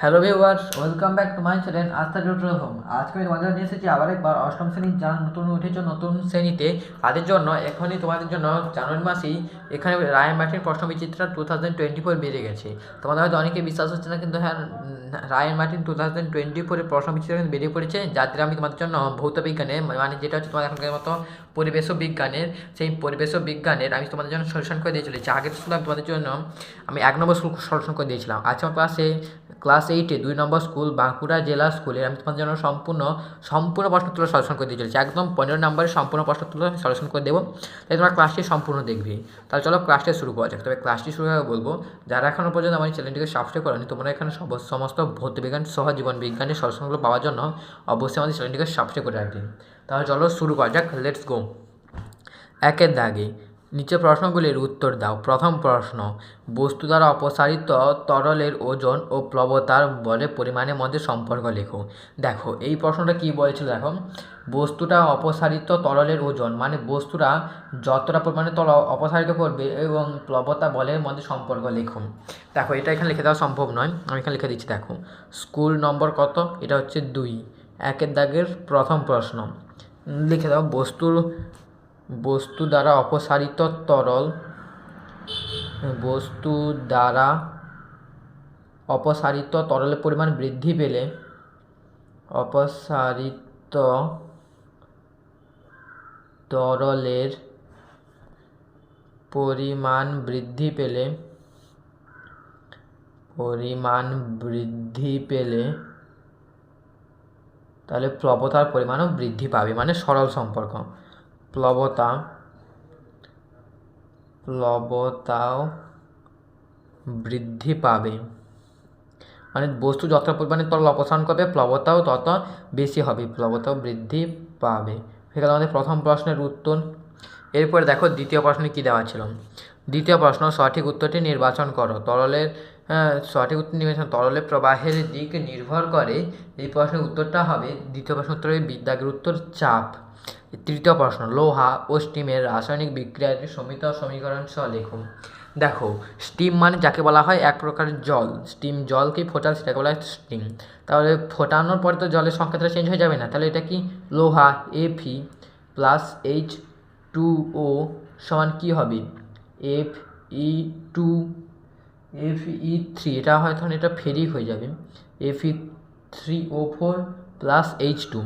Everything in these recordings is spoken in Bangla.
Hello viewers welcome back to my channel Astha tutorial home আজকে আমি তোমাদের নিয়ে এসেছি আবার একবার অষ্টম শ্রেণির যারা নতুন উঠেছে নতুন শ্রেণীতে। তাদের জন্য এখনই তোমাদের জন্য জানুয়ারি মাসেই এখানে Ray Martin Proshno Bichitra two thousand twenty four বেড়ে গেছে। তোমাদের হয়তো অনেকে বিশ্বাস হচ্ছে না, কিন্তু হ্যাঁ Ray Martin two thousand twenty ফোরের প্রশ্ন বিচিত্রা কিন্তু বেরিয়ে পড়েছে। যাদের আমি তোমাদের জন্য ভৌত বিজ্ঞানে মানে যেটা হচ্ছে তোমাদের এখনকার মতো পরিবেশ বিজ্ঞানের, সেই পরিবেশ বিজ্ঞানের আমি তোমাদের জন্য সলিউশন করে দিয়ে চলেছি। আগের স্কুলে আমি তোমাদের জন্য আমি এক নম্বর স্কুল সলিউশন করে দিয়েছিলাম। আজকে আমার ক্লাসে ক্লাস এইটে দুই নম্বর স্কুল বাঁকুড়া জেলা স্কুলের আমি তোমাদের জন্য সম্পূর্ণ সম্পূর্ণ প্রশ্ন তুলে সলিউশন করে দিয়ে চলেছি। একদম পনেরো নম্বরের সম্পূর্ণ প্রশ্ন তুলে আমি সলিউশন করে দেবো। তাই তোমরা ক্লাসটি সম্পূর্ণ দেখবে। তাহলে চলো ক্লাসটি শুরু করা যাক। তবে ক্লাসটি শুরু হয়ে বলব, যারা এখনও পর্যন্ত আমার চ্যানেলটিকে সাবস্ক্রাইব করেনি, তোমরা এখানে সমস্ত ভৌত বিজ্ঞান, সহ জীবন বিজ্ঞানের সলিউশনগুলো পাওয়ার জন্য অবশ্যই আমাদের চ্যানেলটিকে সাবস্ক্রাইব করে রাখবে। তাহলে চলো শুরু করা যাক লেটস গো একের দাগে, নিচে প্রশ্নগুলির উত্তর দাও। প্রথম প্রশ্ন, বস্তু দ্বারা অপসারিত তরলের ওজন ও প্লবতার বলে পরিমাণের মধ্যে সম্পর্ক লেখো। দেখো, এই প্রশ্নটা কি বলেছিল দেখো? বস্তুটা অপসারিত তরলের ওজন মানে বস্তুটা যতটা পরিমাণে তল অপসারিত করবে এবং প্লবতা বলের মধ্যে সম্পর্ক লেখো। দেখো, এটা এখানে লিখে দেওয়া সম্ভব নয়, আমি এখানে লিখে দিচ্ছি, দেখো। স্কুল নম্বর কত? এটা হচ্ছে দুই। একের দাগের প্রথম প্রশ্ন লিখে দাও, বস্তুর, বস্তু দ্বারা অপসারিত তরল, বস্তু দ্বারা অপসারিত তরলের পরিমাণ বৃদ্ধি পেলে অপসারিত তরলের পরিমাণ বৃদ্ধি পেলে, পরিমাণ বৃদ্ধি পেলে তাহলে প্লবতার পরিমাণও বৃদ্ধি পাবে মানে সরল সম্পর্ক। প্লবতা, প্লবতাও বৃদ্ধি পাবে। মানে বস্তু যত পরিমাণে তরল অপসারণ করবে, প্লবতাও তত বেশি হবে, প্লবতাও বৃদ্ধি পাবে। হয়ে গেল আমাদের প্রথম প্রশ্নের উত্তর। এরপরে দেখো দ্বিতীয় প্রশ্নে কী দেওয়া ছিল? দ্বিতীয় প্রশ্ন সঠিক উত্তরটি নির্বাচন করো। তরলের সঠিক উত্তর নির্বাচন তরলের প্রবাহের দিক নির্ভর করে এই প্রশ্নের উত্তরটা হবে, দ্বিতীয় প্রশ্ন উত্তর হবে বিদ্যাগের উত্তর চাপ। তৃতীয় প্রশ্ন, লোহা ও স্টিমের রাসায়নিক বিক্রিয়াটি সমিত সমীকরণ সহ লেখুন। দেখো, স্টিম মানে যাকে বলা হয় এক প্রকারের জল। স্টিম জলকে ফোটাল, সেটাকে বলা হয় স্টিম। তাহলে ফোটানোর পরে তো জলের সংখ্যাটা চেঞ্জ হয়ে যাবে না। তাহলে এটা কি? লোহা F E plus H two ও সমান কী হবে? F E two F E three এটা হয় তখন এটা ফেরি হয়ে যাবে। F E three O four plus H two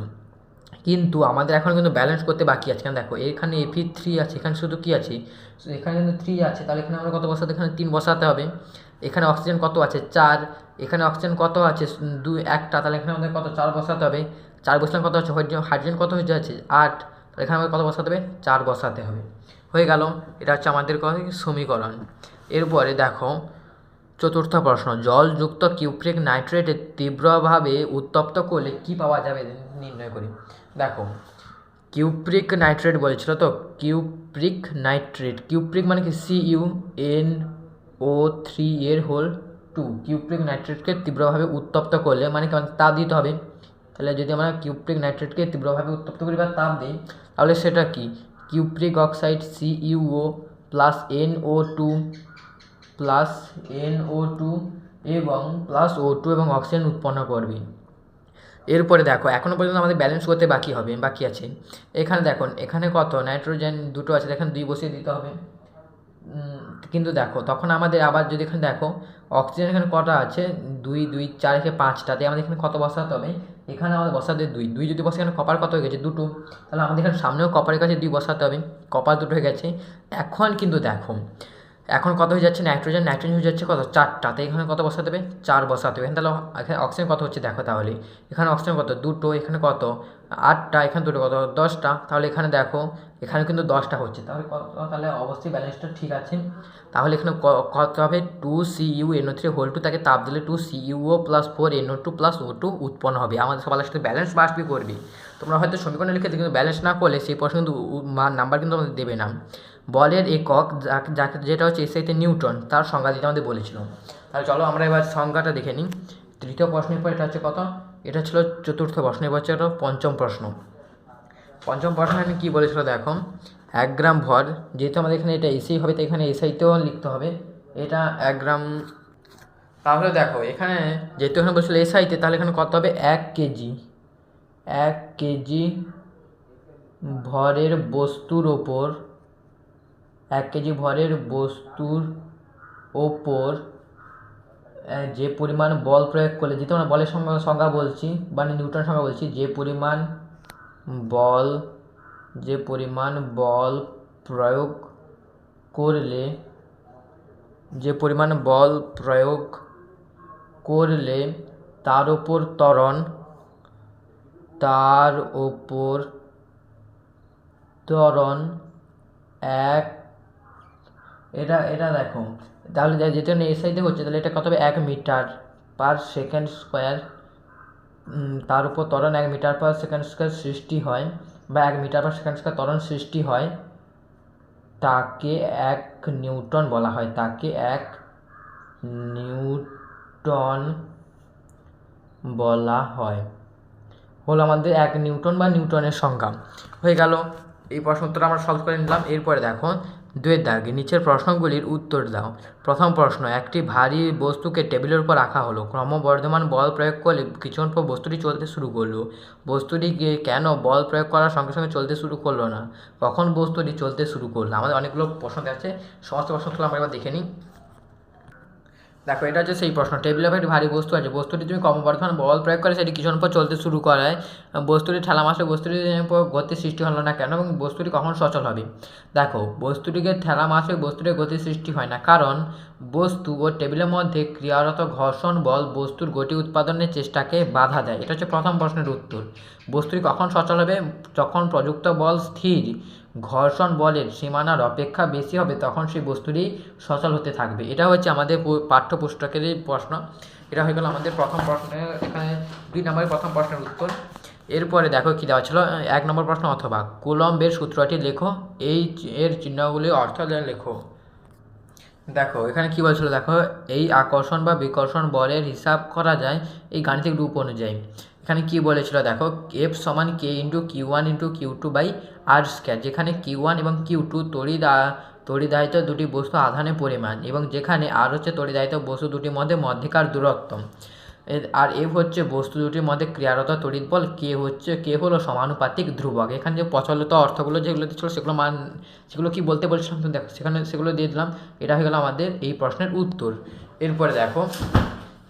কিন্তু আমাদের এখন কিন্তু ব্যালেন্স করতে বাকি আছে। কেন দেখো, এখানে এফি থ্রি আছে, এখানে শুধু কি আছে? এখানে কিন্তু থ্রি আছে, তাহলে এখানে আমরা কত বসাতে? এখানে তিন বসাতে হবে। এখানে অক্সিজেন কত আছে? চার। এখানে অক্সিজেন কত আছে? দুই, একটা। তাহলে এখানে আমাদের কত? চার বসাতে হবে। চার বসালে কত হচ্ছে? হাইড্রোজেন কত হয়ে যাচ্ছে? আট। তাহলে এখানে আমাদের কত বসাতে হবে? চার বসাতে হবে। হয়ে গেল। এটা হচ্ছে আমাদের সমীকরণ। এরপরে দেখো চতুর্থ প্রশ্ন, জলযুক্ত কিউপ্রিক নাইট্রেটে তীব্রভাবে উত্তপ্ত করলে কি পাওয়া যাবে নির্ণয় করি। দেখো, কিউপ্রিক নাইট্রেট বলেছিল তো, কিউপ্রিক নাইট্রেট, কিউপ্রিক মানে কি C U N O three এর হোল টু কিউপ্রিক নাইট্রেটকে তীব্রভাবে উত্তপ্ত করলে মানে কি আমাদের তাপ দিতে হবে। তাহলে যদি আমরা কিউপ্রিক নাইট্রেটকে তীব্রভাবে উত্তপ্ত করি বা তাপ দিই, তাহলে সেটা কি? Cupric oxide C U O plus N O two plus N O two এবং প্লাস ও টু এবং অক্সিজেন উৎপন্ন করবে। এরপরে দেখো এখনও পর্যন্ত আমাদের ব্যালেন্স করতে বাকি হবে, বাকি আছে। এখানে দেখুন এখানে কত? নাইট্রোজেন দুটো আছে, এখানে দুই বসিয়ে দিতে হবে। কিন্তু দেখো, তখন আমাদের আবার যদি এখানে দেখো অক্সিজেন এখানে কটা আছে? দুই দুই, চার থেকে পাঁচটাতে আমাদের এখানে কত বসাতে হবে? এখানে আমাদের বসাতে দুই। দুই যদি বসে, এখানে কপার কত হয়ে গেছে? দুটো। তাহলে আমাদের এখানে সামনেও কপারের কাছে দুই বসাতে হবে। কপার দুটো হয়ে গেছে। এখন কিন্তু দেখো এখন কত হয়ে যাচ্ছে? নাইট্রোজেন নাইট্রোজেন হয়ে যাচ্ছে কত? চারটাতে। এখানে কত বসাতে হবে চার বসাতে হবে এখানে তাহলে এখানে অক্সিজেন কত হচ্ছে? দেখো তাহলে। এখানে অক্সিজেন কত? দুটো। এখানে কত? আটটা। এখানে দুটো কত? দশটা। তাহলে এখানে দেখো এখানে কিন্তু দশটা হচ্ছে। তাহলে কত? তাহলে অবশ্যই ব্যালেন্সটা ঠিক আছে। তাহলে এখানে কত হবে? Two C U N O three whole two তাকে তাপ দিলে two C U O plus four N O two plus O two উৎপন্ন হবে। আমাদের সবার সাথে ব্যালেন্স বাসবি করবে। তোমরা হয়তো সমীকরণ লিখে দিও, কিন্তু ব্যালেন্স না করলে সেই প্রশ্ন কিন্তু নাম্বার কিন্তু আমাদের দেবে না। বলের একক যাকে যেটা হচ্ছে এসআইতে নিউটন, তার সংজ্ঞা দিতে আমাদের বলেছিল। তাহলে চলো আমরা এবার সংজ্ঞাটা দেখে নিই। তৃতীয় প্রশ্নের পর এটা হচ্ছে কত? এটা ছিল চতুর্থ প্রশ্ন, এবার হচ্ছে এটা পঞ্চম প্রশ্ন। পঞ্চম প্রশ্নে আমি কী বলেছিল দেখো? এক গ্রাম ভর, যেহেতু আমাদের এখানে এটা এসআই হবে তো এখানে এসআইতেও লিখতে হবে। এটা এক গ্রাম, তাহলে দেখো, এখানে যেহেতু এখানে বলছিল এসআইতে তাহলে এখানে কত হবে? এক কেজি। এক কেজি ভরের বস্তুর ওপর এক কেজি ভরের বস্তুর ওপর যে পরিমাণ বল প্রয়োগ করলে, যেহেতু আমরা বলের সংজ্ঞা বলছি মানে নিউটন সংজ্ঞা বলছি, যে পরিমাণ বল, যে পরিমাণ বল প্রয়োগ করলে, যে পরিমাণ বল প্রয়োগ করলে তার ওপর ত্বরণ, তার ওপর ত্বরণ এক এটা এটা দেখো। তাহলে যেটা যেটা এসআইতে হচ্ছে, তাহলে এটা কত হবে? এক মিটার পার সেকেন্ড স্কোয়ার তার উপর ত্বরণ এক মিটার পার সেকেন্ড স্কোয়ার সৃষ্টি হয়, বা এক মিটার পার সেকেন্ড স্কোয়ার ত্বরণ সৃষ্টি হয়, তাকে এক নিউটন বলা হয়। তাকে এক নিউটন বলা হয়। হলো আমাদের এক নিউটন বা নিউটনের সংখ্যা হয়ে গেল। এই প্রশ্ন উত্তর আমরা সলভ করে নিলাম। এরপরে দেখো দুয়ের দাগে নিচের প্রশ্নগুলির উত্তর দাও। প্রথম প্রশ্ন, একটি ভারী বস্তুকে টেবিলের উপর রাখা হলো। ক্রমবর্ধমান বল প্রয়োগ করলে কিছুক্ষণ পর বস্তুটি চলতে শুরু করল। বস্তুটি কেন বল প্রয়োগ করার সঙ্গে সঙ্গে চলতে শুরু করল না? কখন বস্তুটি চলতে শুরু করল? আমাদের অনেকগুলো প্রশ্ন আছে। সমস্ত প্রশ্নগুলো আমরা একবার দেখে নিই। দেখো, এটা হচ্ছে সেই প্রশ্ন। টেবিলের উপর একটি ভারী বস্তু আছে। বস্তুটি তুমি ক্রমবর্ধমান বল প্রয়োগ করে সেটি কিছুক্ষণ পর চলতে শুরু করায়? বস্তুটি ঠেলা মাসে বস্তুটির উপর গতি সৃষ্টি হলো না কেন এবং বস্তুটি কখন সচল হবে? দেখো, বস্তুটিকে ঠেলা মাসে বস্তুটির গতি সৃষ্টি হয় না। কারণ বস্তু ও টেবিলের মধ্যে ক্রিয়ারত ঘর্ষণ বল বস্তুর গতি উৎপাদনের চেষ্টাকে বাধা দেয়। এটা হচ্ছে প্রথম প্রশ্নের উত্তর। বস্তুটি কখন সচল হবে? যখন প্রযুক্ত বল স্থির ঘর্ষণ বলের সীমানার অপেক্ষা বেশি হবে তখন সেই বস্তুটি সচল হতে থাকবে। এটা হচ্ছে আমাদের পাঠ্যপুস্তকেরই প্রশ্ন। এটা হয়ে গেল আমাদের প্রথম প্রশ্নের এখানে দুই নম্বরের প্রথম প্রশ্নের উত্তর। এরপরে দেখো কী দেওয়া ছিল, এক নম্বর প্রশ্ন, অথবা কুলম্বের সূত্রটি লেখো, এই এর চিহ্নগুলি অর্থ লেখো। দেখো, এখানে কি বলছিল, দেখো, এই আকর্ষণ বা বিকর্ষণ বলের হিসাব করা যায় এই গাণিতিক রূপ অনুযায়ী। এখানে কি বলেছিল? দেখো এফ সমান K into Q one into Q two by R square যেখানে কিউ ওয়ান এবং কিউ টু তড়িদা, তড়িদায়িত দুটি বস্তু আধানের পরিমাণ এবং যেখানে আর হচ্ছে তড়িদায়িত বস্তু দুটির মধ্যে মধ্যেকার দূরত্ব। আর এফ হচ্ছে বস্তু দুটির মধ্যে ক্রিয়ারত তড়িৎ বল কে হচ্ছে কে হলো সমানুপাতিক ধ্রুবক। এখানে যে প্রচলিত অর্থগুলো যেগুলো দিচ্ছিল সেগুলো মান, সেগুলো কি বলতে বলছিলাম? তো দেখো, সেখানে সেগুলো দিয়ে দিলাম। এটা হয়ে গেল আমাদের এই প্রশ্নের উত্তর। এরপরে দেখো,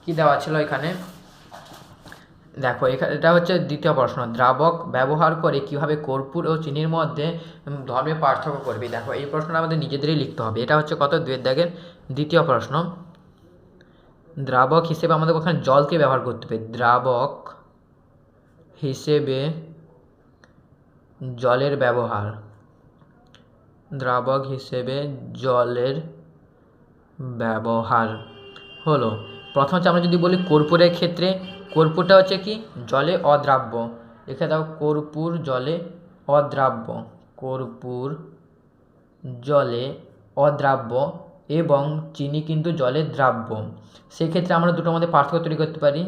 কি দেওয়া ছিল এখানে? দেখো এখানে এটা হচ্ছে দ্বিতীয় প্রশ্ন। দ্রাবক ব্যবহার করে কীভাবে কর্পূর ও চিনির মধ্যে ধর্মে পার্থক্য করবে? দেখো, এই প্রশ্নটা আমাদের নিজেদেরই লিখতে হবে। এটা হচ্ছে কত? দুয়ের দাগের দ্বিতীয় প্রশ্ন। দ্রাবক হিসেবে আমাদের ওখানে জলকে ব্যবহার করতে হবে। দ্রাবক হিসেবে জলের ব্যবহার। দ্রাবক হিসেবে জলের ব্যবহার হলো, প্রথম হচ্ছে আমরা যদি বলি কর্পূরের ক্ষেত্রে কর্পূরটা হচ্ছে কি? জলে অদ্রাব্য। লিখে দাও, কর্পূর জলে অদ্রাব্য। কর্পূর জলে অদ্রাব্য এবং চিনি কিন্তু জলে দ্রাব্য। সেক্ষেত্রে আমরা দুটোর মধ্যে পার্থক্য তৈরি করতে পারি।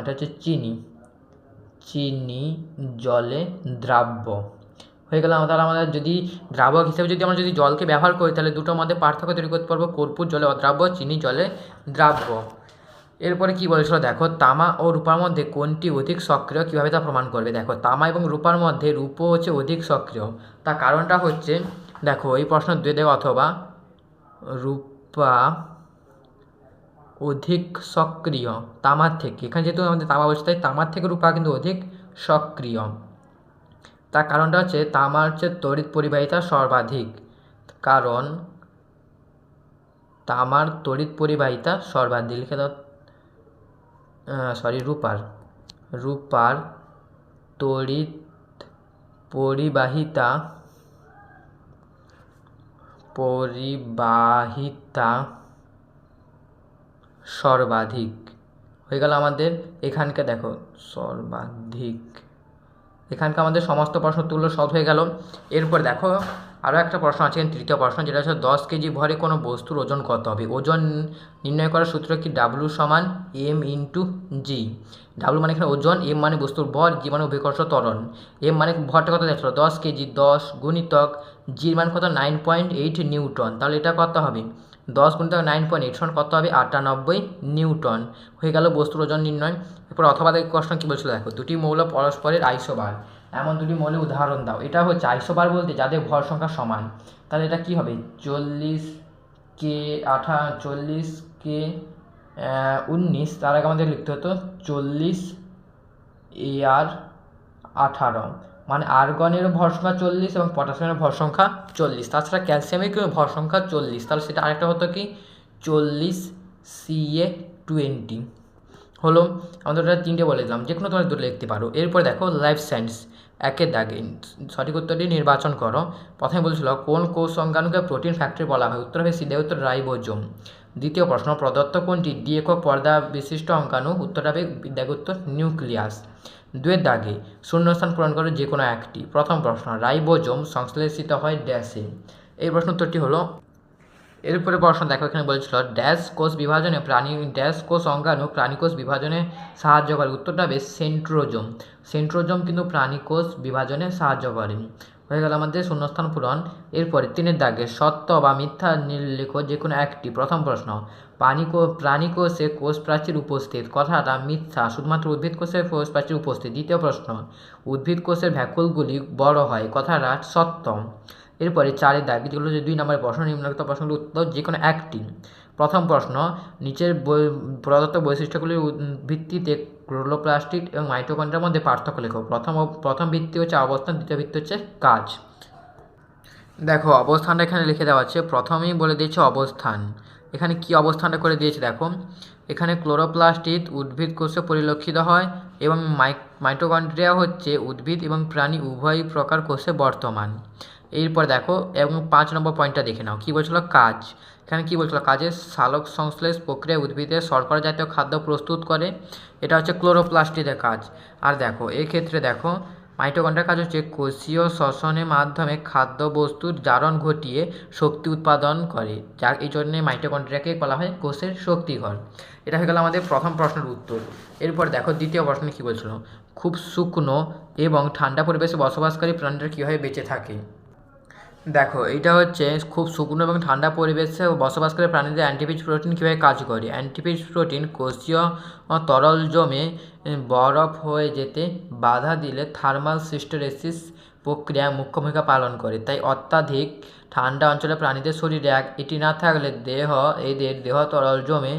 এটা হচ্ছে চিনি। চিনি জলে দ্রাব্য। হয়ে গেল তাহলে আমাদের যদি দ্রাবক হিসেবে যদি আমরা যদি জলকে ব্যবহার করি, তাহলে দুটোর মধ্যে পার্থক্য তৈরি করতে পারব কর্পূর জলে অদ্রাব্য, চিনি জলে দ্রাব্য। এরপরে কি বলেছিল? দেখো, তামা ও রূপার মধ্যে কোনটি অধিক সক্রিয়? কীভাবে তা প্রমাণ করবে? দেখো, তামা এবং রূপার মধ্যে রূপো হচ্ছে অধিক সক্রিয়। তার কারণটা হচ্ছে, দেখো, এই প্রশ্ন দুই দেবে অথবা রূপা অধিক সক্রিয় তামার থেকে। এখানে যেহেতু আমাদের তামা বলছে, তাই তামার থেকে রূপা কিন্তু অধিক সক্রিয়। তার কারণটা হচ্ছে, তামার হচ্ছে তড়িৎ পরিবাহিতা সর্বাধিক। কারণ, তামার তড়িৎ পরিবাহিতা সর্বাধিক। লিখে দাও। সরি রূপার। রূপার তড়িৎ পরিবাহিতা পরিবাহিতা সর্বাধিক। হয়ে গেল আমাদের এখানকে দেখো, সর্বাধিক। এখানকার আমাদের সমস্ত প্রশ্ন তুলো সব হয়ে গেল। এরপর দেখো আরও একটা প্রশ্ন আছে, তৃতীয় প্রশ্ন, যেটা হচ্ছে দশ কেজি ভরে কোনো বস্তুর ওজন কত হবে? ওজন নির্ণয় করার সূত্র কি ডাব্লু সমান এম ইন্টু জি ডাব্লু মানে এখানে ওজন এম মানে বস্তুর ভর জি মানে অভিকর্ষ ত্বরণ। এম মানে ভরটা কত দেখল দশ কেজি, দশ গুণিতক জির মান কত? Nine point eight newton. তাহলে এটা কত হবে? দশ গুণিত নাইন পয়েন্ট এইট কত হবে? আটানব্বই নিউটন। হয়ে গেল বস্তুর ওজন নির্ণয়। এরপর অথবা দেখি প্রশ্ন কী বলছিল? দেখো, দুটি মৌল পরস্পরের আইসোবার। এমন দুটি মৌলের উদাহরণ দাও। এটা হচ্ছে আইসোবার বলতে যাদের ভর সংখ্যা সমান। তাহলে এটা কী হবে? চল্লিশ কে আঠা, চল্লিশ কে উনিশ। তার আগে আমাদের লিখতে হতো চল্লিশ এ আর আঠারো। মানে আর্গনের ভর সংখ্যা চল্লিশ এবং পটাশিয়ামের ভর সংখ্যা চল্লিশ। তাছাড়া ক্যালসিয়ামের কেউ ভর সংখ্যা চল্লিশ। তাহলে সেটা আরেকটা হতো কি? চল্লিশ সিএ টোয়েন্টি। হলো আমাদের তিনটে বলে দিলাম। যে কোনো তোমার দুটো লিখতে পারো। এরপর দেখো লাইফ সায়েন্স একের দাগে। সঠিক উত্তরটি নির্বাচন করো। প্রথমে বলছিল, কোন কোষ সংজ্ঞানুকে প্রোটিন ফ্যাক্টরি বলা হয়? উত্তর হবে সিধে উত্তর, রাইবোজোম। দ্বিতীয় প্রশ্ন, প্রদত্ত কোনটি ডি একক পর্দা বিশিষ্ট অঙ্কাণু উত্তরটা হবে উত্তর নিউক্লিয়াস। দুয়ের দাগে, শূন্যস্থান পূরণ করে যে কোনো একটি। প্রথম প্রশ্ন, রাইবোজোম সংশ্লেষিত হয় ড্যাশে। এই প্রশ্ন উত্তরটি হলো এরপরে প্রশ্ন দেখো, এখানে বলেছিল, ড্যাশ কোষ বিভাজনে প্রাণী, ড্যাশ কোষ অঙ্গাণু প্রাণীকোষ বিভাজনে সাহায্য করে। উত্তরটা হবে সেন্ট্রোজোম। সেন্ট্রোজোম কিন্তু প্রাণীকোষ বিভাজনে সাহায্য করে। হয়ে গেল আমাদের শূন্যস্থান পূরণ। এরপরে তিনের দাগে, সত্য বা মিথ্যা নির্লেখ যে কোনো একটি? প্রথম প্রশ্ন, প্রাণী প্রাণী কোষে কোষ প্রাচীর উপস্থিত? কথাটা মিথ্যা, শুধুমাত্র উদ্ভিদ কোষে কোষ প্রাচীর উপস্থিত। দ্বিতীয় প্রশ্ন, উদ্ভিদ কোষের ভ্যাকুলগুলি বড় হয়? কথাটা সত্য। এরপরে চারের দাগ যেগুলো যে দুই নম্বরের প্রশ্ন নিম্নলিখিত প্রশ্নগুলোর উত্তর যে কোনো একটি। প্রথম প্রশ্ন, নিচের প্রদত্ত বৈশিষ্ট্যগুলির ভিত্তিতে ক্লোরোপ্লাস্টিক এবং মাইটোকন্ড্রিয়ার মধ্যে পার্থক্য লেখো। প্রথম প্রথম ভিত্তি হচ্ছে অবস্থান, দ্বিতীয় ভিত্তি হচ্ছে কাজ। দেখো, অবস্থানটা এখানে লিখে দেওয়া আছে। প্রথমেই বলে দিয়েছে অবস্থান। এখানে কি অবস্থানটা করে দিয়েছে দেখো। এখানে ক্লোরোপ্লাস্টিক উদ্ভিদ কোষে পরিলক্ষিত হয় এবং মাইটোকন্ড্রিয়া হচ্ছে উদ্ভিদ এবং প্রাণী উভয় প্রকার কোষে বর্তমান। এরপর দেখো, এবং পাঁচ নম্বর পয়েন্টটা দেখে নাও। কী বলছিল? কাজ। এখানে কী বলছিল? কাজের সালোক সংশ্লেষ প্রক্রিয়া উদ্ভিদের শর্করা জাতীয় খাদ্য প্রস্তুত করে। এটা হচ্ছে ক্লোরোপ্লাস্টিদের কাজ। আর দেখো, এক্ষেত্রে দেখো মাইটোকন্ড্রিয়ার কাজ হচ্ছে কোষীয় শ্বসনের মাধ্যমে খাদ্যবস্তুর জারণ ঘটিয়ে শক্তি উৎপাদন করে, যার এই জন্যে মাইটোকন্ড্রিয়াকে বলা হয় কোষের শক্তিঘর। এটা হয়ে গেল আমাদের প্রথম প্রশ্নের উত্তর। এরপর দেখো, দ্বিতীয় প্রশ্নে কী বলছিল? খুব শুকনো এবং ঠান্ডা পরিবেশে বসবাসকারী প্রাণীরা কীভাবে বেঁচে থাকে? দেখো এটা হচ্ছে খুব শুকনো এবং ঠান্ডা পরিবেশে বসবাস করে প্রাণীদের অ্যান্টিপিজ প্রোটিন কীভাবে কাজ করে। অ্যান্টিপিজ প্রোটিন কোষীয় তরল জমে বরফ হয়ে যেতে বাধা দিলে থার্মাল সিস্টোরেসিস প্রক্রিয়া মুখ্য ভূমিকা পালন করে। তাই অত্যাধিক ঠান্ডা অঞ্চলে প্রাণীদের শরীরে এক এটি না থাকলে দেহ, এদের দেহ তরল জমে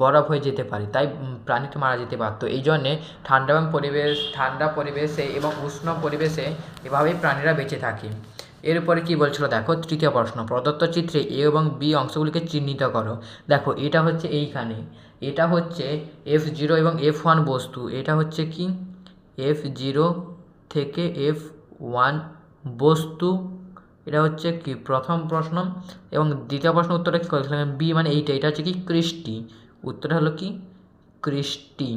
বরফ হয়ে যেতে পারে, তাই প্রাণীটি মারা যেতে পারত এই জন্যে ঠান্ডা এবং পরিবেশ, ঠান্ডা পরিবেশে এবং উষ্ণ পরিবেশে এভাবেই প্রাণীরা বেঁচে থাকে। এরপরে কি বলছিল? দেখো, তৃতীয় প্রশ্ন। প্রদত্ত চিত্রে এ এবং বি অংশগুলিকে চিহ্নিত করো। দেখো, এটা হচ্ছে এইখানে। এটা হচ্ছে এফ জিরো এবং এফ ওয়ান বস্তু। এটা হচ্ছে কি? এফ জিরো থেকে এফ ওয়ান বস্তু। এটা হচ্ছে কি? প্রথম প্রশ্ন। এবং দ্বিতীয় প্রশ্ন উত্তরটা কী করেছিলাম বি মানে এইটা। এটা হচ্ছে কি? কৃষ্টি। উত্তরটা হলো কি? কৃষ্টি।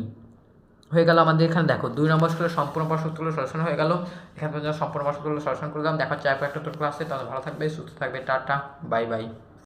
হয়ে গেল আমাদের এখানে, দেখো, দুই নম্বর স্কুলের সম্পূর্ণ প্রশ্নগুলো সলিউশন হয়ে গেল। এখানে সম্পূর্ণ প্রশ্নগুলো সলিউশন করলাম দেখা এক একটা তোর ক্লাসে তাহলে ভালো থাকবে, সুস্থ থাকবে, টাটা বাই বাই